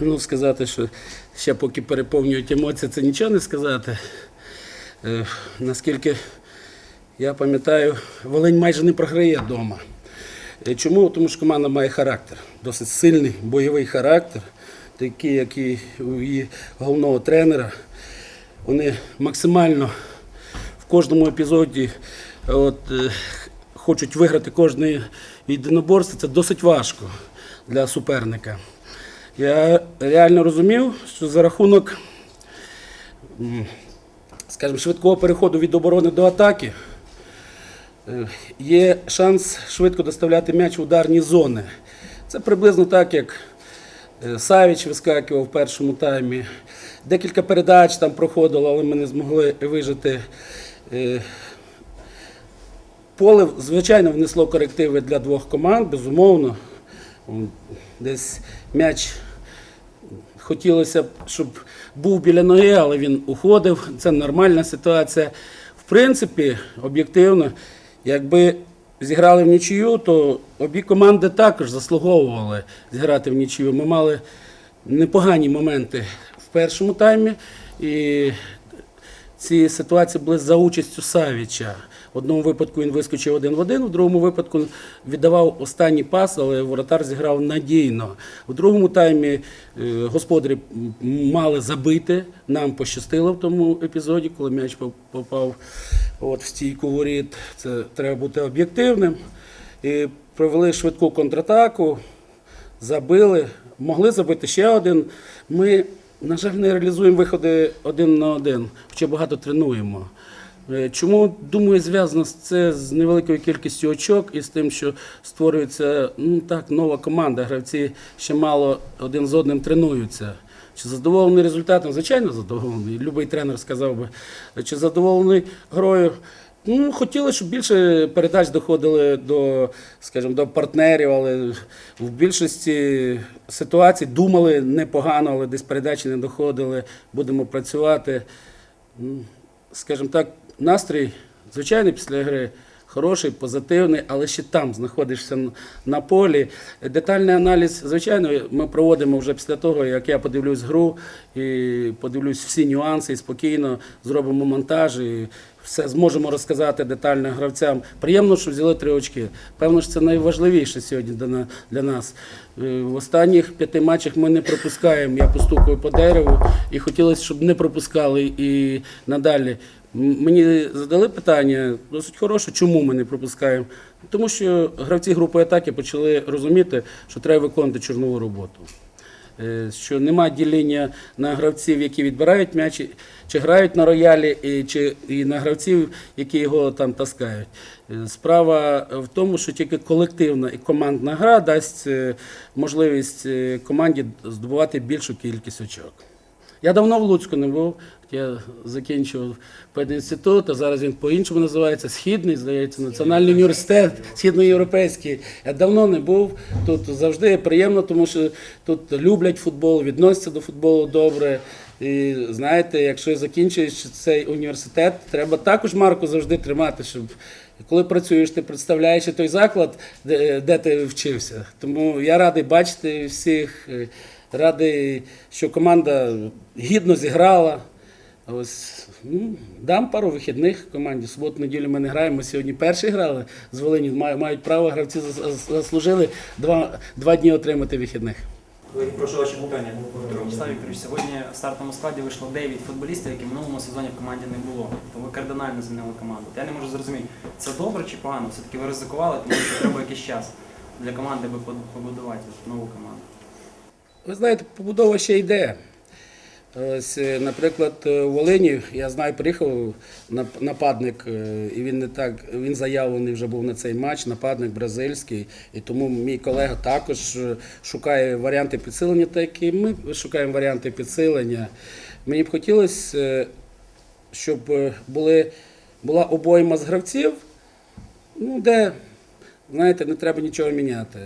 Ну, сказати, що ще поки переповнюють емоції, це нічого не сказати. Е, наскільки я пам'ятаю, Волинь майже не програє вдома. Е, Чому? Тому що команда має характер, досить сильний бойовий характер, такий, як і у її головного тренера. Вони максимально в кожному епізоді от, е, хочуть виграти кожне єдиноборство. Це досить важко для суперника. Я реально розумів, що за рахунок, скажімо, швидкого переходу від оборони до атаки е, є шанс швидко доставляти м'яч в ударні зони. Це приблизно так, як е, Савіч вискакував в першому таймі. Декілька передач там проходило, але ми не змогли вижити. Е, Поле, звичайно, внесло корективи для двох команд, безумовно. Десь м'яч хотілося б, щоб був біля ноги, але він уходив. Це нормальна ситуація. В принципі, об'єктивно, якби зіграли в нічию, то обі команди також заслуговували зіграти в нічию. Ми мали непогані моменти в першому таймі. І ці ситуації були за участю Савіча. В одному випадку він вискочив один в один, в другому випадку віддавав останній пас, але воротар зіграв надійно. У другому таймі е, господарі мали забити. Нам пощастило в тому епізоді, коли м'яч попав от в стійку воріт. Це треба бути об'єктивним. І провели швидку контратаку забили, могли забити ще один. Ми, на жаль, не реалізуємо виходи один на один, хоча багато тренуємо. Е, Чому, думаю, зв'язано це з невеликою кількістю очок і з тим, що створюється ну, так, нова команда. Гравці ще мало один з одним тренуються. Чи задоволений результатом? Звичайно, задоволений. Любий тренер сказав би. Чи задоволений грою? Ну, хотіли, щоб більше передач доходили до, скажімо, до партнерів, але в більшості ситуацій думали непогано, але десь передачі не доходили. Будемо працювати. Скажімо так, настрій, звичайно, після гри хороший, позитивний, але ще там знаходишся на полі. Детальний аналіз, звичайно, ми проводимо вже після того, як я подивлюсь гру і подивлюсь всі нюанси і спокійно зробимо монтаж і все зможемо розказати детально гравцям. Приємно, що взяли три очки. Певно, що це найважливіше сьогодні для нас. Е, В останніх п'яти матчах ми не пропускаємо. Я постукаю по дереву і хотілося, щоб не пропускали і надалі. Мені задали питання досить хороше, чому ми не пропускаємо. Тому що гравці групи атаки почали розуміти, що треба виконувати чорнову роботу. Е, Що нема ділення на гравців, які відбирають м'яч, чи грають на роялі, і, чи і на гравців, які його там таскають. Е, Справа в тому, що тільки колективна і командна гра дасть е, можливість команді здобувати більшу кількість очок. Я давно в Луцьку не був. Я закінчив педінститут, а зараз він по-іншому називається Східний, здається, Національний університет, східноєвропейський. Я давно не був. Тут завжди приємно, тому що тут люблять футбол, відносяться до футболу добре. І знаєте, якщо закінчуєш цей університет, треба також марку завжди тримати, щоб коли працюєш, ти представляєш той заклад, де, де ти вчився. Тому я радий бачити всіх. Радий, що команда гідно зіграла. Ось ну, дам пару вихідних команді. Суботу, неділю ми не граємо. Ми сьогодні перші грали з Волині. Мають, мають право, гравці заслужили два, два дні отримати вихідних. Прошу ваші питання. Вячеслав Вікторович, сьогодні в стартовому складі вийшло 9 футболістів, які в минулому сезоні в команді не було. То ви кардинально змінили команду. Я не можу зрозуміти, це добре чи погано? Все-таки ви ризикували, тому що треба якийсь час для команди, аби побудувати нову команду. Ви знаєте, побудова ще йде. Ось, е, наприклад, е, у Волині, я знаю, приїхав нападник, е, і він не так, він заявлений вже був на цей матч, нападник бразильський. І тому мій колега також шукає варіанти підсилення, так і ми шукаємо варіанти підсилення. Мені б хотілося, щоб були, була обойма з гравців, ну, де, знаєте, не треба нічого міняти.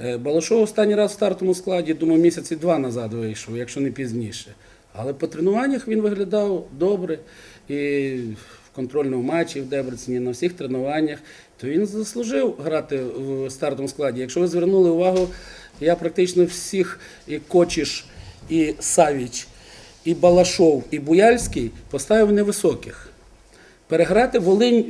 Е, Балашов останній раз в стартовому складі, думаю, місяці два назад вийшов, якщо не пізніше. Але по тренуваннях він виглядав добре. І в контрольному матчі в Дебрецені, на всіх тренуваннях, то він заслужив грати в стартовому складі. Якщо ви звернули увагу, я практично всіх і Кочіш, і Савіч, і Балашов, і Буяльський поставив невисоких. Переграти Волинь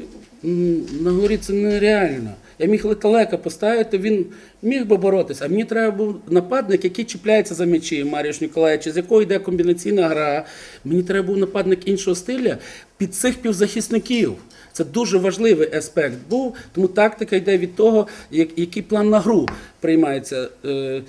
на горі це нереально. Я міг Леталека поставити, він міг би боротися, а мені треба був нападник, який чіпляється за м'ячі, Маріш Ніколаєвич, з якого йде комбінаційна гра. Мені треба був нападник іншого стиля під цих півзахисників. Це дуже важливий аспект був, тому тактика йде від того, як- який план на гру приймається. Е,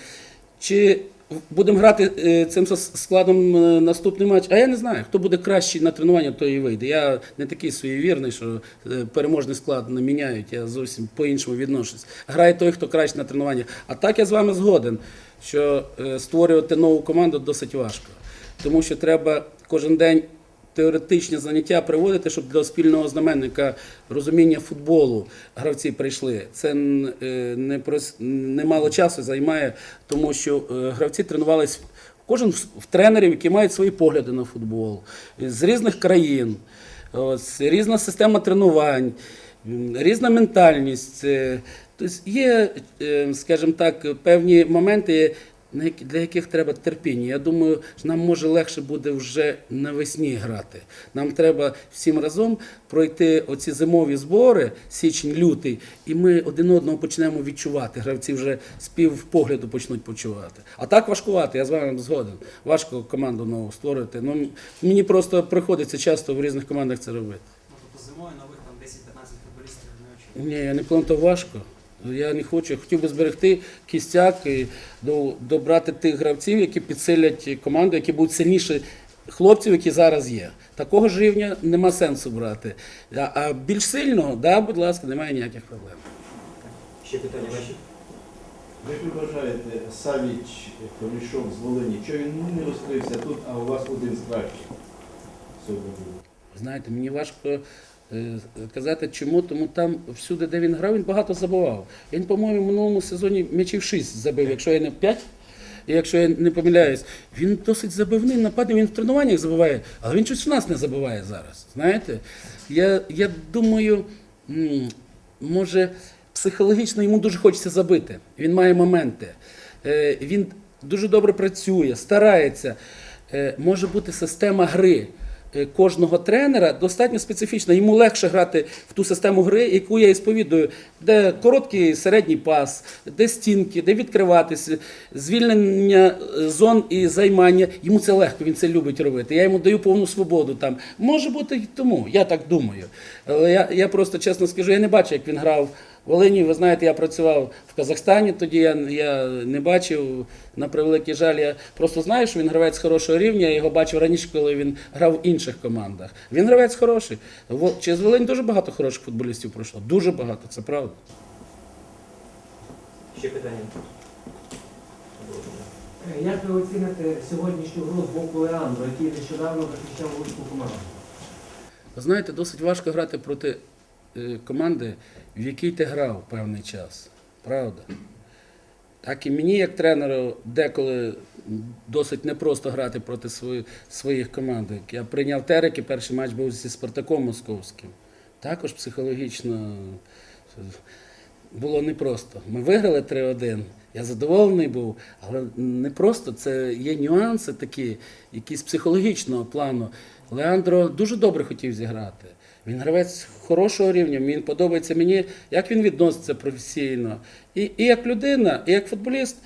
Чи будемо грати е, цим складом е, наступний матч? А я не знаю, хто буде кращий на тренування, той і вийде. Я не такий своєвірний, що е, переможний склад не міняють. Я зовсім по-іншому відношусь. Грає той, хто краще на тренуваннях. А так я з вами згоден, що створювати нову команду досить важко. Тому що треба кожен день теоретичні заняття приводити, щоб до спільного знаменника розуміння футболу гравці прийшли. Це е, не немало часу займає, тому що е, гравці тренувались кожен в тренерів, які мають свої погляди на футбол з різних країн. Ось, різна система тренувань, різна ментальність. Е, Тобто є, скажімо так, певні моменти, для яких треба терпіння. Я думаю, що нам може легше буде вже навесні грати. Нам треба всім разом пройти оці зимові збори, січень-лютий, і ми один одного почнемо відчувати. Гравці вже з півпогляду почнуть почувати. А так важкувати, я з вами згоден. Важко команду нову створити. Ну, мені просто приходиться часто в різних командах це робити. Ну, тобто зимою нових там 10-15 футболістів не очікує. Ні, я не планував важко. Я не хочу. Я хотів би зберегти кістяк і до- добрати тих гравців, які підсилять команду, які будуть сильніші хлопців, які зараз є. Такого ж рівня нема сенсу брати. А, а більш сильного, да, будь ласка, немає ніяких проблем. Ще питання ваші? Як ви вважаєте, Савіч, прийшов з Волині, що він ну, не розкрився тут, а у вас один з кращих? Знаєте, мені важко казати, чому, тому там всюди, де він грав, він багато забував. Він, по-моєму, в минулому сезоні м'ячів 6 забив, якщо я не 5. І якщо я не помиляюсь, він досить забивний нападник, він в тренуваннях забиває, але він щось у нас не забиває зараз. Знаєте? Я, я думаю, може, психологічно йому дуже хочеться забити. Він має моменти. Е, Він дуже добре працює, старається. Е, Може бути система гри е, кожного тренера достатньо специфічна. Йому легше грати в ту систему гри, яку я і сповідую, де короткий середній пас, де стінки, де відкриватися, звільнення е, зон і займання. Йому це легко, він це любить робити. Я йому даю повну свободу там. Може бути і тому, я так думаю. Але я, я просто чесно скажу, я не бачу, як він грав. В Волині, ви знаєте, я працював в Казахстані, тоді я, я не бачив, на превеликий жаль, я просто знаю, що він гравець хорошого рівня, я його бачив раніше, коли він грав в інших командах. Він гравець хороший. Через Волинь дуже багато хороших футболістів пройшло. Дуже багато, це правда. Ще питання? Е, Як ви оціните сьогоднішню гру з боку Леандро, який нещодавно захищав Луцьку команду? Ви знаєте, досить важко грати проти команди, в якій ти грав певний час. Правда? Так і мені, як тренеру, деколи досить непросто грати проти свої- своїх команд. Я прийняв Терек, і перший матч був зі Спартаком Московським. Також психологічно е, було непросто. Ми виграли 3-1. Я задоволений був, але не просто це є нюанси такі, якісь психологічного плану. Леандро дуже добре хотів зіграти. Він гравець хорошого рівня, він подобається мені, як він відноситься професійно. І, і як людина, і як футболіст.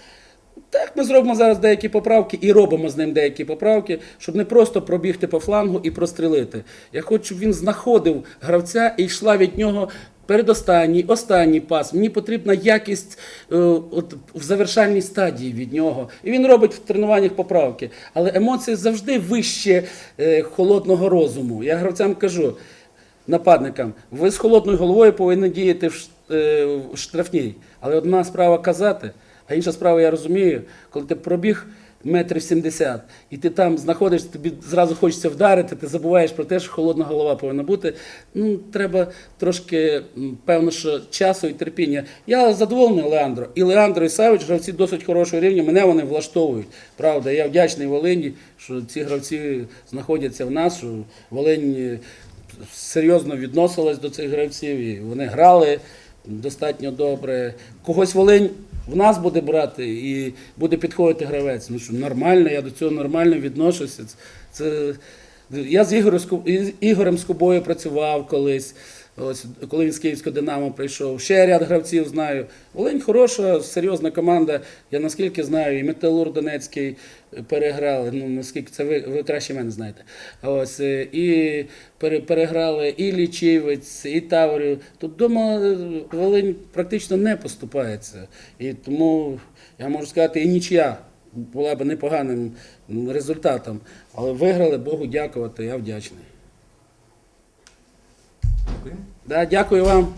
Так, ми зробимо зараз деякі поправки і робимо з ним деякі поправки, щоб не просто пробігти по флангу і прострелити. Я хочу, щоб він знаходив гравця і йшла від нього передостанній, останній пас. Мені потрібна якість е, от, в завершальній стадії від нього. І він робить в тренуваннях поправки. Але емоції завжди вище е, холодного розуму. Я гравцям кажу, нападникам, ви з холодною головою повинні діяти в е, штрафній. Але одна справа казати, а інша справа, я розумію, коли ти пробіг метрів 70, і ти там знаходишся, тобі зразу хочеться вдарити, ти забуваєш про те, що холодна голова повинна бути. Ну, треба трошки, певно, що часу і терпіння. Я задоволений Леандро. І Леандро, і Савич гравці досить хорошого рівня. Мене вони влаштовують. Правда, я вдячний Волині, що ці гравці знаходяться в нас, що Волинь серйозно відносилась до цих гравців, і вони грали достатньо добре. Когось Волинь в нас буде брати і буде підходити гравець. Ну що нормально, я до цього нормально відношуся. Це, я з Ігорем, Скубою працював колись. Ось коли він з Київського Динамо прийшов. Ще ряд гравців знаю. Волинь хороша, серйозна команда. Я наскільки знаю, і Металур Донецький переграли. Ну наскільки це ви, ви краще мене знаєте. Ось е, і переграли і Лічівець, і Таврію. Тут вдома Волинь практично не поступається. І тому я можу сказати, і нічия була б непоганим результатом. Але виграли, Богу дякувати, я вдячний. Да, дякую вам.